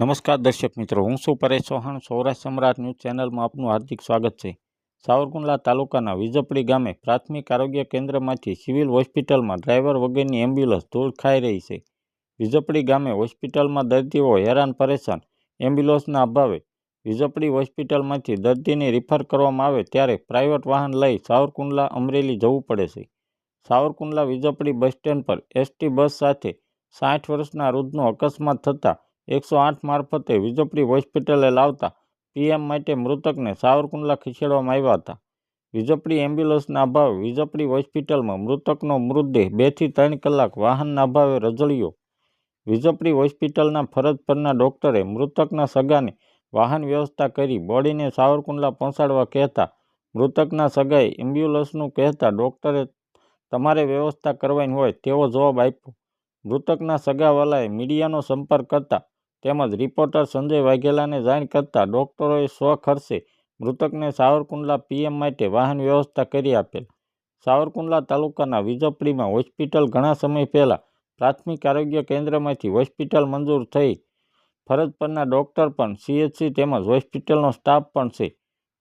નમસ્કાર દર્શક મિત્રો, હું છું પરેશ ચૌહાણ. સૌરાષ્ટ્ર સમ્રાટ ન્યૂઝ ચેનલમાં આપનું હાર્દિક સ્વાગત છે. સાવરકુંડલા તાલુકાના વિજપડી ગામે પ્રાથમિક આરોગ્ય કેન્દ્રમાંથી સિવિલ હોસ્પિટલમાં ડ્રાઈવર વગરની એમ્બ્યુલન્સ ધૂળ ખાઈ રહી છે. વિજપડી ગામે હોસ્પિટલમાં દર્દીઓ હેરાન પરેશાન. એમ્બ્યુલન્સના અભાવે વિજપડી હોસ્પિટલમાંથી દર્દીને રિફર કરવામાં આવે ત્યારે પ્રાઇવેટ વાહન લઈ સાવરકુંડલા અમરેલી જવું પડે છે. સાવરકુંડલા વિજપડી બસ સ્ટેન્ડ પર એસટી બસ સાથે સાઠ વર્ષના વૃદ્ધનો અકસ્માત થતાં એકસો આઠ મારફતે વિજપડી હોસ્પિટલે લાવતા પીએમ માટે મૃતકને સાવરકુંડલા ખસેડવામાં આવ્યા હતા. વિજપડી એમ્બ્યુલન્સના અભાવે વિજપડી હોસ્પિટલમાં મૃતકનો મૃતદેહ બેથી ત્રણ કલાક વાહનના અભાવે રજળ્યો. વિજપડી હોસ્પિટલના ફરજ પરના ડોક્ટરે મૃતકના સગાને વાહન વ્યવસ્થા કરી બોડીને સાવરકુંડલા પહોંચાડવા કહેતા મૃતકના સગાએ એમ્બ્યુલન્સનું કહેતા ડોક્ટરે તમારે વ્યવસ્થા કરવાની હોય તેવો જવાબ આપ્યો. મૃતકના સગાવાલાએ મીડિયાનો સંપર્ક કરતા તેમજ રિપોર્ટર સંજય વાઘેલાને જાણ કરતાં ડોક્ટરોએ સ્વખર્ચે મૃતકને સાવરકુંડલા પીએમ માટે વાહન વ્યવસ્થા કરી આપેલ. સાવરકુંડલા તાલુકાના વિજપડીમાં હોસ્પિટલ ઘણા સમય પહેલાં પ્રાથમિક આરોગ્ય કેન્દ્રમાંથી હોસ્પિટલ મંજૂર થઈ. ફરજ પરના ડૉક્ટર પણ સીએચસી તેમજ હોસ્પિટલનો સ્ટાફ પણ છે.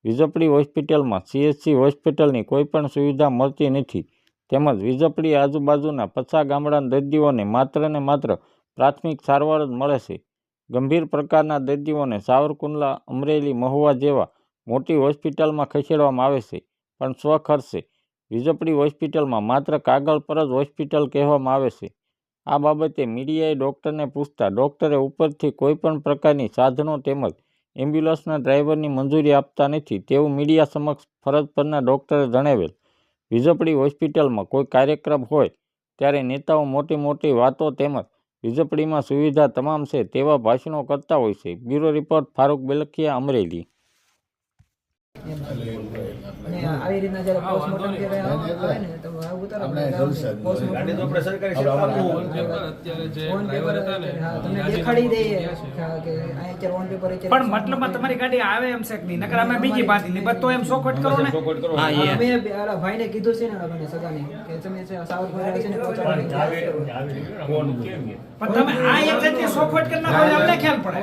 વિજપડી હોસ્પિટલમાં સીએચસી હોસ્પિટલની કોઈપણ સુવિધા મળતી નથી. તેમજ વિજપડી આજુબાજુના પછા ગામડાના દર્દીઓને માત્ર ને માત્ર પ્રાથમિક સારવાર જ મળે છે. ગંભીર પ્રકારના દર્દીઓને સાવરકુંડલા, અમરેલી, મહુવા જેવા મોટી હોસ્પિટલમાં ખસેડવામાં આવે છે, પણ સ્વખર્ચે વિજપડી હોસ્પિટલમાં માત્ર કાગળ પર જ હોસ્પિટલ કહેવામાં આવે છે. આ બાબતે મીડિયાએ ડૉક્ટરને પૂછતા ડૉક્ટરે ઉપરથી કોઈપણ પ્રકારની સાધનો તેમજ એમ્બ્યુલન્સના ડ્રાઈવરની મંજૂરી આપતા નથી તેવું મીડિયા સમક્ષ ફરજ પરના ડૉક્ટરે જણાવેલ. વીજપડી હોસ્પિટલમાં કોઈ કાર્યક્રમ હોય ત્યારે નેતાઓ મોટી મોટી વાતો તેમજ વિજપડીમાં સુવિધા તમામ છે તેવા ભાષણો કરતા હોય છે. Bureau report Farooq Belakhiya Amreli. આવી રીતના જ્યારે પોસ્ટમોર્ટમ કે આવે ને તો આવું ઉતારો આપણે એટલે આવું જલસા જ. postmortem. ગાડી તો આપણે સરકારી આપણે સેવામાં ફોન હોય. અત્યારે જે ડ્રાઈવર હતા ને તમને દેખાડી દઈએ. ગયા છે. હા, કે આ અત્યારે ઓન પેપર અત્યારે પણ મતલબમાં તમારી ગાડી આવે એમ છે કે નકર અમે બીજી ની તો એમ શોખવટ કરો ને. અમે ભાઈને કીધું છે ને ભાઈને કે તમે છે સાવરકુંડલા છે ને પહોંચાડો. પણ તમે આ એક જગ્યાએ શોખવટ કરી નાખો એટલે ખ્યાલ પડે.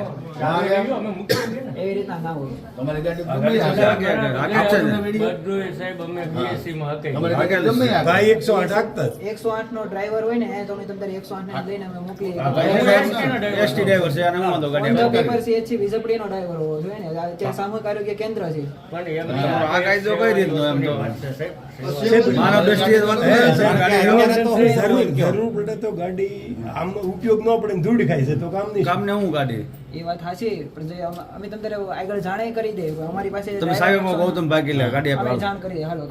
એવી રીતના ના હોય. તમારી ને? સાહેબ અમે માં હતા. ભાઈ નો ડ્રાઈવર હોય ને તો તમને ને લઈને અમે મોકલી એસટી ડ્રાઈવર છે. અને ગાડી ડ્રાઈવર હોવો જોઈએ ને. ત્યાં સામૂહિક આરોગ્ય કેન્દ્ર છે. પણ આ કાયદો કઈ રીતનો એમ તો? માનવ દ્રષ્ટિએ જરૂર- પડે તો ગાડી આમ ઉપયોગ ન પડે ને ધૂળ ખાય છે તો કામ નહીં. કામને હું ગાડી? એ વાત સાચી પણ જે અમે તમને આગળ જાણે કરી દે અમારી પાસે તમે સાહેબ ગૌતમ ભાગીલા ગાડી અમે આપો. જાણ કરી હાલો.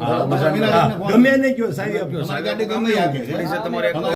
ગમે એને કયો સાહેબ તમારી ગાડી ગમે આગે તમારે એક